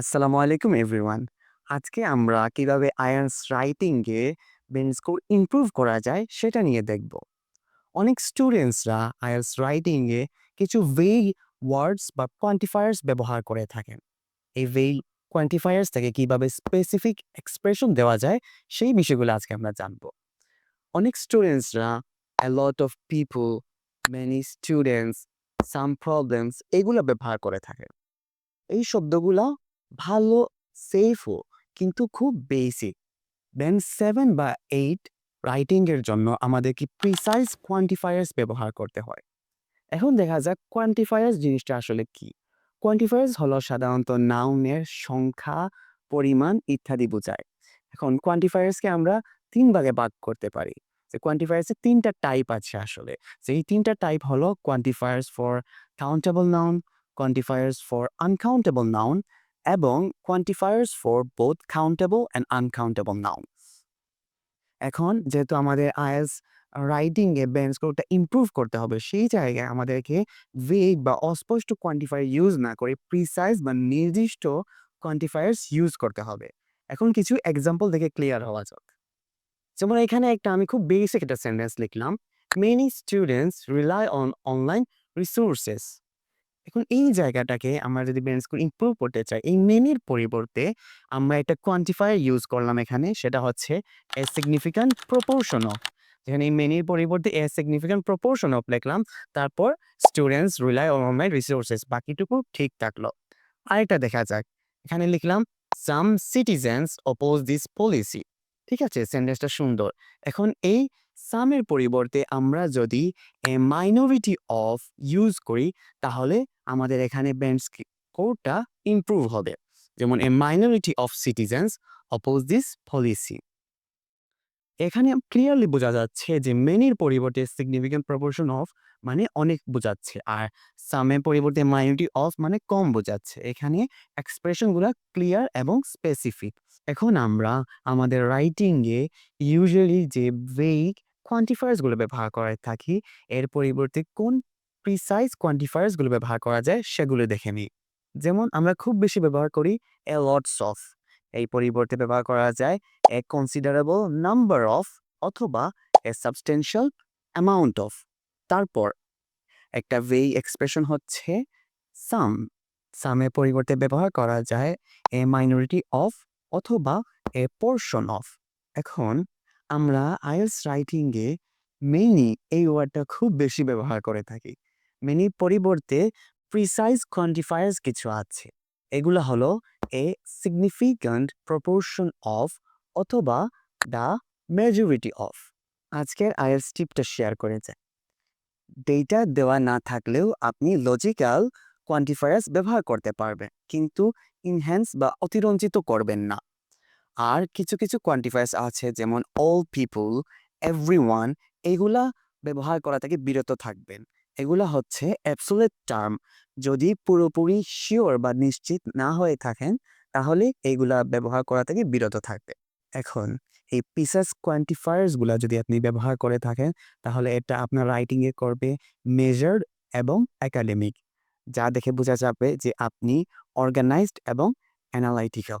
আসসালামু আলাইকুম এভরিওয়ান। আজকে আমরা কীভাবে আইএলটিএস রাইটিংয়ে স্কোর ইমপ্রুভ করা যায় সেটা নিয়ে দেখব। অনেক স্টুডেন্টসরা আইএলটিএস রাইটিংয়ে কিছু ভেগ ওয়ার্ডস বা কোয়ান্টিফায়ার্স ব্যবহার করে থাকেন। এই ভেগ কোয়ান্টিফায়ার্স থেকে কীভাবে স্পেসিফিক এক্সপ্রেশন দেওয়া যায় সেই বিষয়গুলো আজকে আমরা জানব। অনেক স্টুডেন্টসরা lot of people, many students, some problems এগুলো ব্যবহার করে থাকেন। এই শব্দগুলা ভালো সেফও কিন্তু খুব বেসিক দেন সেভেন বা এইট রাইটিংয়ের জন্য আমাদের কি প্রিসাইজ কোয়ান্টিফায়ার্স ব্যবহার করতে হয়। এখন দেখা যাক কোয়ান্টিফায়ার্স জিনিসটা আসলে কি। কোয়ান্টিফায়ার্স হলো সাধারণত নাউনের সংখ্যা, পরিমাণ ইত্যাদি বোঝায়। এখন কোয়ান্টিফায়ার্সকে আমরা তিন ভাগে ভাগ করতে পারি। যে কোয়ান্টিফায়ার্সের তিনটা টাইপ আছে আসলে। যে এই তিনটা টাইপ হলো quantifiers for countable noun quantifiers for uncountable noun এবং quantifiers for both countable and uncountable nouns এখন যেহেতু আমাদের আইএস রাইটিংয়ে বেঞ্চ স্কোরটা ইমপ্রুভ করতে হবে, সেই জায়গায় আমাদেরকে ভেগ বা অস্পষ্ট কোয়ান্টিফায়ার ইউজ না করে প্রিসাইজ বা নির্দিষ্ট কোয়ান্টিফায়ার্স ইউজ করতে হবে। এখন কিছু এক্সাম্পল দেখে ক্লিয়ার হওয়া যাক। যেমন এখানে একটা আমি খুব বেসিক একটা সেন্টেন্স লিখলাম many students rely on online resources এখন এই জায়গাটাকে আমরা যদি ব্রেন স্কোর ইমপ্রুভ করতে চাই, এই মেনির পরিবর্তে আমরা একটা কোয়ান্টিফায়ার ইউজ করলাম এখানে, সেটা হচ্ছে এ সিগনিফিক্যান্ট প্রপোর্শন অফ যেখানে এই মেনির পরিবর্তে এ সিগনিফিক্যান্ট প্রপোর্শন অফ লিখলাম, তারপর students rely on online resources বাকিটুকু ঠিক থাকল। আরেকটা দেখা যাক, এখানে লিখলাম some citizens oppose this policy ঠিক আছে সেন্টেন্সটা সুন্দর। এখন এই সামের পরিবর্তে আমরা যদি এ মাইনরিটি অফ ইউজ করি, তাহলে আমাদের এখানে ব্যান্ড স্কোরটা ইমপ্রুভ হবে। যেমন a minority of citizens oppose this policy এখানে ক্লিয়ারলি বোঝা যাচ্ছে যে মেনির পরিবর্তে সিগনিফিক্যান্ট প্রপোর্শন অফ মানে অনেক বোঝাচ্ছে, আর সামের পরিবর্তে মাইনরিটি অফ মানে কম বোঝাচ্ছে। এখানে এক্সপ্রেশনগুলো ক্লিয়ার এবং স্পেসিফিক এখন আমরা আমাদের রাইটিংয়ে ইউজুয়ালি যে ভেগ কোয়ান্টিফায়ার্সগুলো ব্যবহার করে থাকি। এর পরিবর্তে কোন প্রিসাইজ কোয়ান্টিফায়ার্সগুলো ব্যবহার করা যায় সেগুলো দেখে নিই। যেমন আমরা খুব বেশি ব্যবহার করি এ লটস অফ এই পরিবর্তে ব্যবহার করা যায় এ কনসিডারেবল নাম্বার অফ অথবা এ সাবস্টেন্সিয়াল অ্যামাউন্ট অফ তারপর একটা ভেই এক্সপ্রেশন হচ্ছে সাম সামের পরিবর্তে ব্যবহার করা যায় এ মাইনরিটি অফ অথবা এ পোর্শন অফ এখন আমরা আইএলস রাইটিংয়ে মেনি এই ওয়ার্ডটা খুব বেশি ব্যবহার করে থাকি। মেনি পরিবর্তে প্রিসাইজ কোয়ান্টিফায়ার্স কিছু আছে। এগুলো হলো এ সিগনিফিক্যান্ট প্রপোর্শন অফ অথবা দ্য মেজরিটি অফ আজকের আইএলস টিপটা শেয়ার করে যায় ডেটা দেওয়া না থাকলেও আপনি লজিক্যাল কোয়ান্টিফায়ার্স ব্যবহার করতে পারবেন, কিন্তু ইনহ্যান্স বা অতিরঞ্জিত করবেন না। আর কিছু কিছু কোয়ান্টিফায়ার্স আছে, যেমন অল পিপুল এভরি ওয়ান এগুলা ব্যবহার করা থেকে বিরত থাকবেন। এগুলা হচ্ছে অ্যাবসোলেট টার্ম যদি পুরোপুরি শিওর বা নিশ্চিত না হয়ে থাকেন, তাহলে এগুলা ব্যবহার করা থেকে বিরত থাকবে এখন, এই পিসাস কোয়ান্টিফায়ার্সগুলো যদি আপনি ব্যবহার করে থাকেন, তাহলে এটা আপনার রাইটিংয়ে করবে মেজার্ড এবং একাডেমিক যা দেখে বোঝা যাবে যে আপনি অর্গানাইজড এবং analytical